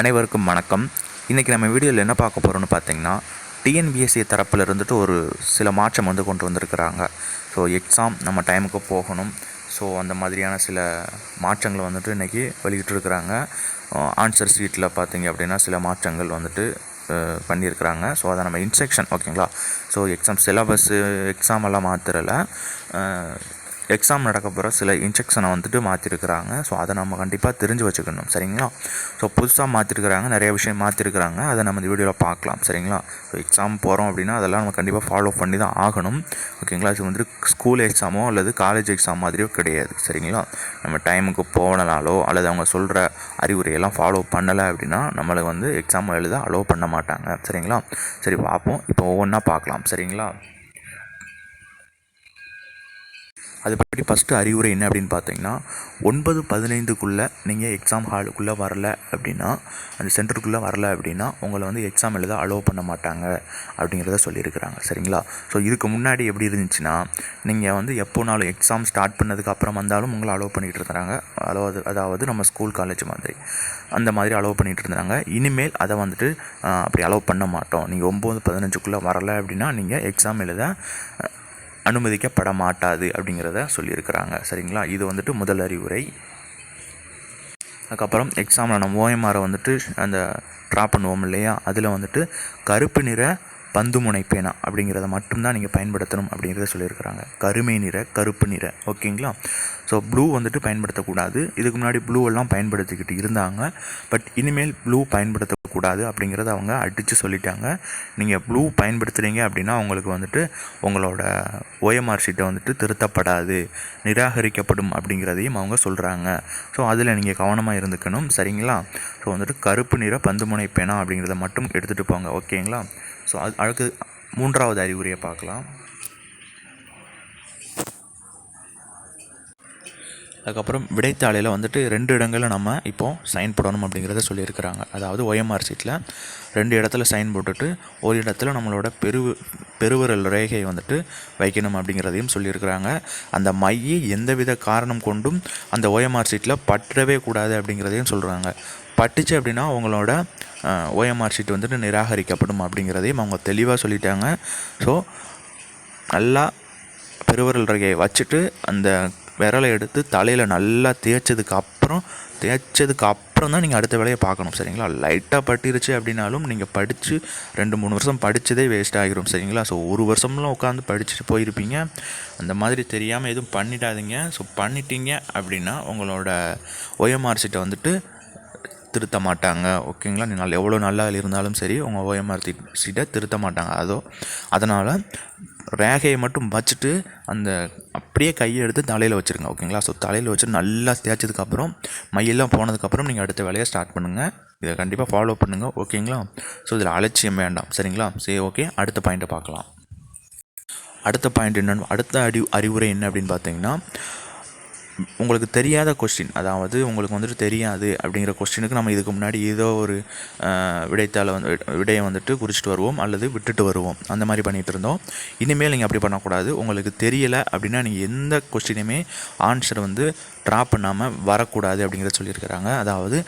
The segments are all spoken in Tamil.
அனைவருக்கும் வணக்கம். இன்றைக்கி நம்ம வீடியோவில் என்ன பார்க்க போகிறோம்னு பார்த்தீங்கன்னா டிஎன்பிஎஸ்சி தரப்பில் இருந்துட்டு ஒரு சில மாற்றம் வந்து கொண்டு வந்திருக்கிறாங்க. ஸோ எக்ஸாம் நம்ம டைமுக்கு போகணும். ஸோ அந்த மாதிரியான சில மாற்றங்களை வந்துட்டு இன்றைக்கி வெளியிட்டிருக்கிறாங்க. ஆன்சர் ஷீட்டில் பார்த்தீங்க அப்படின்னா சில மாற்றங்கள் வந்துட்டு பண்ணியிருக்கிறாங்க. ஸோ அதை நம்ம இன்ஸ்ட்ரக்ஷன் ஓகேங்களா ஸோ எக்ஸாம் சிலபஸ்ஸு எக்ஸாம் எல்லாம் மாத்திரலை எக்ஸாம் நடக்க போகிற சில இன்ஜெக்ஷனை வந்துட்டு மாற்றிருக்கிறாங்க ஸோ அதை நம்ம கண்டிப்பாக தெரிஞ்சு வச்சுக்கணும். சரிங்களா? ஸோ புதுசாக மாற்றிருக்கிறாங்க நிறைய விஷயம் மாற்றிருக்கிறாங்க அதை நம்ம இந்த வீடியோவில் பார்க்கலாம். சரிங்களா? ஸோ எக்ஸாம் போகிறோம் அப்படின்னா அதெல்லாம் நம்ம கண்டிப்பாக ஃபாலோ பண்ணி தான் ஆகணும். ஓகேங்களா இது வந்துட்டு ஸ்கூல் எக்ஸாமோ அல்லது காலேஜ் எக்ஸாம் மாதிரியோ கிடையாது. சரிங்களா? நம்ம டைமுக்கு போனனாலோ அல்லது அவங்க சொல்கிற அறிவுரையெல்லாம் ஃபாலோ பண்ணலை அப்படின்னா நம்மளை வந்து எக்ஸாம் எழுத அலோவ் பண்ண மாட்டாங்க. சரிங்களா? சரி பார்ப்போம். இப்போ ஒவ்வொன்றா பார்க்கலாம். சரிங்களா? அது பற்றி ஃபஸ்ட்டு அறிவுரை என்ன அப்படின்னு பார்த்தீங்கன்னா ஒன்பது பதினைந்துக்குள்ளே நீங்கள் எக்ஸாம் ஹாலுக்குள்ளே வரல அப்படின்னா அந்த சென்டருக்குள்ளே வரல அப்படின்னா உங்களை வந்து எக்ஸாம் எழுத அலோவ் பண்ண மாட்டாங்க அப்படிங்கிறத சொல்லியிருக்கிறாங்க. சரிங்களா? ஸோ இதுக்கு முன்னாடி எப்படி இருந்துச்சுன்னா நீங்கள் வந்து எப்போனாலும் எக்ஸாம் ஸ்டார்ட் பண்ணதுக்கு அப்புறம் வந்தாலும் உங்களை அலோவ் பண்ணிகிட்டு இருந்தாங்க அதாவது அதாவது நம்ம ஸ்கூல் காலேஜ் மாதிரி. அந்த மாதிரி அலோவ் பண்ணிகிட்டு இருந்தாங்க இனிமேல் அதை வந்துட்டு அப்படி அலோவ் பண்ண மாட்டோம். நீங்கள் ஒம்பது பதினஞ்சுக்குள்ளே வரல அப்படின்னா நீங்கள் எக்ஸாம் எழுத அனுமதிக்கப்பட மாட்டாது அப்படிங்கிறத சொல்லியிருக்கிறாங்க. சரிங்களா? இது வந்துட்டு முதல் அறிவுரை. அதுக்கப்புறம் எக்ஸாமில் நம்ம ஓஎம்ஆரை வந்துட்டு அந்த ட்ரா பண்ணுவோம் இல்லையா? அதில் வந்துட்டு கருப்பு நிற பந்துமுனை பேனா அப்படிங்கிறத மட்டும்தான் நீங்கள் பயன்படுத்தணும் அப்படிங்கிறத சொல்லியிருக்கிறாங்க. கருமை நிற கருப்பு நிற. ஓகேங்களா? ஸோ ப்ளூ வந்துட்டு பயன்படுத்தக்கூடாது. இதுக்கு முன்னாடி ப்ளூ எல்லாம் பயன்படுத்திக்கிட்டு இருந்தாங்க. பட் இனிமேல் ப்ளூ பயன்படுத்த பயன்படுத்தக்கூடாது அப்படிங்கிறத அவங்க அடித்து சொல்லிட்டாங்க. நீங்கள் ப்ளூ பயன்படுத்துகிறீங்க அப்படின்னா உங்களுக்கு வந்துட்டு உங்களோட ஓஎம்ஆர் ஷீட்டை வந்துட்டு திருத்தப்படாது நிராகரிக்கப்படும் அப்படிங்கிறதையும் அவங்க சொல்கிறாங்க ஸோ அதில் நீங்கள் கவனமாக இருந்துக்கணும். சரிங்களா? ஸோ வந்துட்டு கருப்பு நிற பந்துமுனை பேனா அப்படிங்கிறத மட்டும் எடுத்துகிட்டு போங்க. ஓகேங்களா ஸோ அது அடுத்து மூன்றாவது அறிவுரையை பார்க்கலாம். அதுக்கப்புறம் விடைத்தாளையில் வந்துட்டு ரெண்டு இடங்களில் நம்ம இப்போது சைன் போடணும் அப்படிங்கிறத சொல்லியிருக்கிறாங்க. அதாவது ஒயம்ஆர் சீட்டில் ரெண்டு இடத்துல சைன் போட்டுட்டு ஒரு இடத்துல நம்மளோட பெரு பெருவிரல் ரேகையை வந்துட்டு வைக்கணும் அப்படிங்கிறதையும் சொல்லியிருக்கிறாங்க. அந்த மையை எந்தவித காரணம் கொண்டும் அந்த ஓஎம்ஆர் சீட்டில் பற்றவே கூடாது அப்படிங்கிறதையும் சொல்கிறாங்க பட்டுச்சு அப்படின்னா அவங்களோட ஓஎம்ஆர் சீட் வந்துட்டு நிராகரிக்கப்படும் அப்படிங்கிறதையும் அவங்க தெளிவாக சொல்லிட்டாங்க. ஸோ நல்லா பெருவிரல் ரகையை வச்சுட்டு அந்த விரலை எடுத்து தலையில் நல்லா தேய்ச்சதுக்கு அப்புறம் தேய்ச்சதுக்கு அப்புறம் தான் நீங்கள் அடுத்த வேலையை பார்க்கணும் சரிங்களா? லைட்டாக பட்டிருச்சு அப்படின்னாலும் நீங்கள் படித்து ரெண்டு மூணு வருஷம் படித்ததே வேஸ்ட் ஆகிரும் சரிங்களா? ஸோ ஒரு வருஷம்லாம் உட்காந்து படிச்சுட்டு போயிருப்பீங்க. அந்த மாதிரி தெரியாமல் எதுவும் பண்ணிடாதீங்க. ஸோ பண்ணிட்டீங்க அப்படின்னா உங்களோட ஓஎம்ஆர் சீட்டை வந்துட்டு திருத்த மாட்டாங்க ஓகேங்களா? நீ எவ்வளோ நல்லா இருந்தாலும் சரி உங்கள் ஓஎம்ஆர் சீட்டை திருத்த மாட்டாங்க. அதோ அதனால் ரேகையை மட்டும் வச்சுட்டு அந்த அப்படியே கையை எடுத்து தலையில் வச்சுருங்க ஓகேங்களா? ஸோ தலையில் வச்சு நல்லா தேய்ச்சதுக்கப்புறம் மையெல்லாம் போனதுக்கப்புறம் நீங்கள் அடுத்த வேலையை ஸ்டார்ட் பண்ணுங்கள் இதை கண்டிப்பாக ஃபாலோ பண்ணுங்கள் ஓகேங்களா? ஸோ இதில் அலட்சியம் வேண்டாம் சரிங்களா? சரி ஓகே. அடுத்த பாயிண்ட்டை பார்க்கலாம். அடுத்த பாயிண்ட் என்னன்னு அடுத்த அறி அறிவுரை என்ன அப்படின்னு பார்த்தீங்கன்னா உங்களுக்கு தெரியாத கொஸ்டின் அதாவது உங்களுக்கு வந்துட்டு தெரியாது அப்படிங்கிற கொஸ்டினுக்கு நம்ம இதுக்கு முன்னாடி ஏதோ ஒரு விடைத்தாளை வந்து விடையை வந்துட்டு குறிச்சிட்டு வருவோம் அல்லது விட்டுட்டு வருவோம். அந்த மாதிரி பண்ணிகிட்டு இருந்தோம். இனிமேல் நீங்கள் அப்படி பண்ணக்கூடாது. உங்களுக்கு தெரியலை அப்படின்னா நீங்கள் எந்த கொஸ்டினுமே ஆன்சர் வந்து ட்ரா பண்ணாமல் வரக்கூடாது அப்படிங்கிறத சொல்லியிருக்கிறாங்க. அதாவது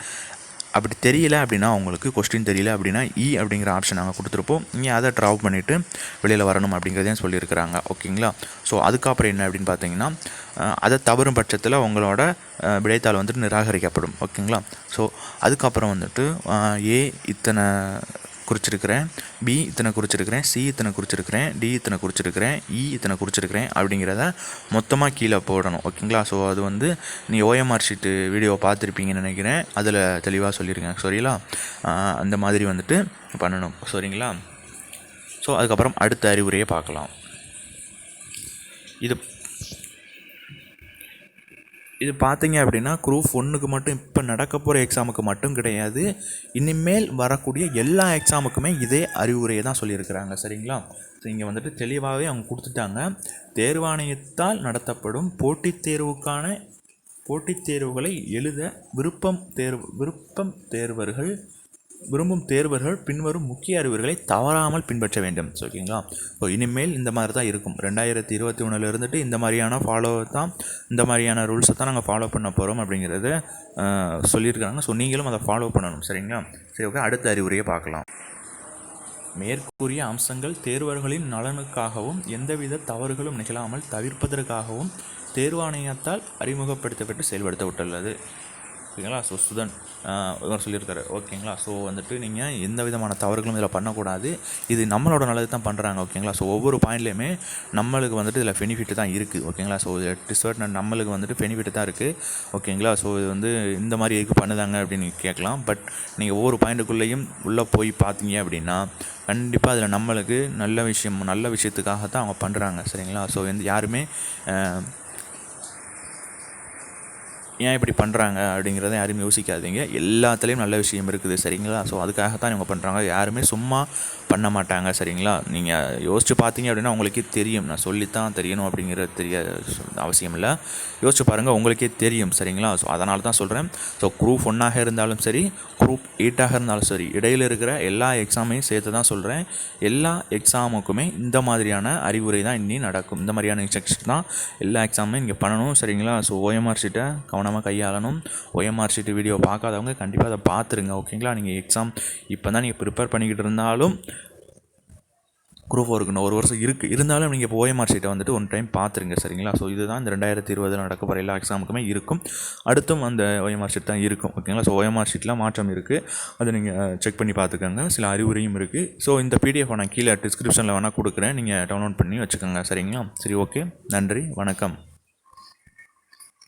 அப்படி தெரியல அப்படின்னா உங்களுக்கு கொஸ்டின் தெரியல அப்படின்னா இ அப்படிங்கிற ஆப்ஷன் நாங்கள் கொடுத்துருப்போம். நீங்கள் அதை ட்ராப் பண்ணிவிட்டு வெளியில் வரணும் அப்படிங்கிறதையும் சொல்லியிருக்கிறாங்க. ஓகேங்களா ஸோ அதுக்கப்புறம் என்ன அப்படின்னு பார்த்தீங்கன்னா அதை தவறும் பட்சத்தில் உங்களோட விடைத்தாள் வந்துட்டு நிராகரிக்கப்படும். ஓகேங்களா ஸோ அதுக்கப்புறம் வந்துட்டு ஏ இத்தனை குறிச்சிருக்கிறேன். பி இத்தனை குறிச்சிருக்கிறேன். சி இத்தனை குறிச்சிருக்கிறேன். டி இத்தனை குறிச்சிருக்கிறேன். இ இத்தனை குறிச்சிருக்கிறேன் அப்படிங்கிறத மொத்தமாக கீழே போடணும். ஓகேங்களா? ஸோ அது வந்து நீ ஓஎம்ஆர் ஷீட்டு வீடியோ பார்த்துருப்பீங்கன்னு நினைக்கிறேன். அதில் தெளிவாக சொல்லியிருக்கேன் சரிங்களா அந்த மாதிரி வந்துட்டு பண்ணணும். சரிங்களா ஸோ அதுக்கப்புறம் அடுத்த அறிவுரையை பார்க்கலாம். இது இது பார்த்தீங்க அப்படின்னா குரூப் ஒன்றுக்கு மட்டும் இப்போ நடக்க போகிற எக்ஸாமுக்கு மட்டும் கிடையாது. இனிமேல் வரக்கூடிய எல்லா எக்ஸாமுக்குமே இதே அறிவுரையை தான் சொல்லியிருக்கிறாங்க. சரிங்களா? ஸோ இங்கே வந்துட்டு தெளிவாகவே அவங்க கொடுத்துட்டாங்க. தேர்வாணையத்தால் நடத்தப்படும் போட்டித் தேர்வுக்கான போட்டித் தேர்வுகளை எழுத விருப்பம் தேர்வு விருப்பம் தேர்வர்கள் விரும்பும் தேர்வர்கள் பின்வரும் முக்கிய அறிவுரைகளை தவறாமல் பின்பற்ற வேண்டும். ஓகேங்களா? ஸோ இனிமேல் இந்த மாதிரி தான் இருக்கும். ரெண்டாயிரத்தி இருபத்தி ஒன்றில் இருந்துட்டு இந்த மாதிரியான ஃபாலோ தான் இந்த மாதிரியான ரூல்ஸை தான் நாங்கள் ஃபாலோ பண்ண போகிறோம் அப்படிங்கிறத சொல்லியிருக்கிறாங்க. ஸோ நீங்களும் அதை ஃபாலோ பண்ணணும். சரிங்களா? சரி ஓகே. அடுத்த அறிவுரையை பார்க்கலாம். மேற்கூறிய அம்சங்கள் தேர்வர்களின் நலனுக்காகவும் எந்தவித தவறுகளும் நிகழாமல் தவிர்ப்பதற்காகவும் தேர்வாணையத்தால் அறிமுகப்படுத்தப்பட்டு செயல்படுத்தப்பட்டுள்ளது. ஓகேங்களா? ஸோ சுதன் இவர் சொல்லியிருக்காரு. ஓகேங்களா? ஸோ வந்துட்டு நீங்கள் எந்த விதமான தவறுகளும் இதில் பண்ணக்கூடாது. இது நம்மளோட நல்லது தான் பண்ணுறாங்க ஓகேங்களா? ஸோ ஒவ்வொரு பாயிண்ட்லேயுமே நம்மளுக்கு வந்துட்டு இதில் பெனிஃபிட் தான் இருக்குது ஓகேங்களா? ஸோ டிஸ்வர்ட் நம்மளுக்கு வந்துட்டு பெனிஃபிட் தான் இருக்குது ஓகேங்களா? ஸோ இது வந்து இந்த மாதிரி எதுக்கு பண்ணுதாங்க அப்படின்னு கேட்கலாம். பட் நீங்கள் ஒவ்வொரு பாயிண்ட்டுக்குள்ளேயும் உள்ளே போய் பார்த்தீங்க அப்படின்னா கண்டிப்பாக அதில் நம்மளுக்கு நல்ல விஷயம் நல்ல விஷயத்துக்காக தான் அவங்க பண்ணுறாங்க சரிங்களா? ஸோ வந்து யாருமே ஏன் இப்படி பண்ணுறாங்க அப்படிங்கிறத யாரும் யோசிக்காதீங்க. எல்லாத்துலேயும் நல்ல விஷயம் இருக்குது சரிங்களா? ஸோ அதுக்காகத்தான் இவங்க பண்ணுறாங்க யாருமே சும்மா பண்ண மாட்டாங்க சரிங்களா? நீங்கள் யோசிச்சு பார்த்தீங்க அப்படின்னா உங்களுக்கே தெரியும். நான் சொல்லித்தான் தெரியணும் அப்படிங்கிறது தெரிய அவசியம் இல்லை. யோசிச்சு பாருங்கள் உங்களுக்கே தெரியும் சரிங்களா? ஸோ அதனால தான் சொல்கிறேன் ஸோ குரூப் ஒன்றாக இருந்தாலும் சரி குரூப் எயிட்டாக இருந்தாலும் சரி இடையில் இருக்கிற எல்லா எக்ஸாமையும் சேர்த்து தான் சொல்கிறேன் எல்லா எக்ஸாமுக்குமே இந்த மாதிரியான அறிவுரை தான் இன்னி நடக்கும். இந்த மாதிரியான இன்ஸ்ட்ரக்ஷன் தான் எல்லா எக்ஸாமுமே நீங்கள் பண்ணணும் சரிங்களா? ஸோ ஓஎம்ஆர் கவனம் கவனமாக கையாளணும். ஓஎம்ஆர் ஷீட்டு வீடியோ பார்க்காதவங்க கண்டிப்பாக அதை பார்த்துருங்க ஓகேங்களா நீங்கள் எக்ஸாம் இப்போ தான் நீங்கள் ப்ரிப்பேர் பண்ணிக்கிட்டு இருந்தாலும் குரூப் ஒர்க் ஒரு வருஷம் இருக்குது இருந்தாலும் நீங்கள் இப்போ ஓஎம்ஆர் ஷீட்டை வந்துட்டு ஒன் டைம் பார்த்துருங்க சரிங்களா? ஸோ இதுதான் இந்த ரெண்டாயிரத்தி இருபதில் நடக்க போகிற எல்லா எக்ஸாமுக்குமே இருக்கும். அடுத்தும் அந்த ஓஎம்ஆர் ஷீட் தான் இருக்கும் ஓகேங்களா ஸோ ஓஎம்ஆர் ஷீட்டில் மாற்றம் இருக்குது அதை நீங்கள் செக் பண்ணி பார்த்துக்கோங்க. சில அறிவுரையும் இருக்குது ஸோ இந்த பிடிஎஃப் நான் கீழே டிஸ்கிரிப்ஷனில் வேணால் கொடுக்குறேன். நீங்கள் டவுன்லோட் பண்ணி வச்சுக்கோங்க சரிங்களா? சரி ஓகே நன்றி வணக்கம்.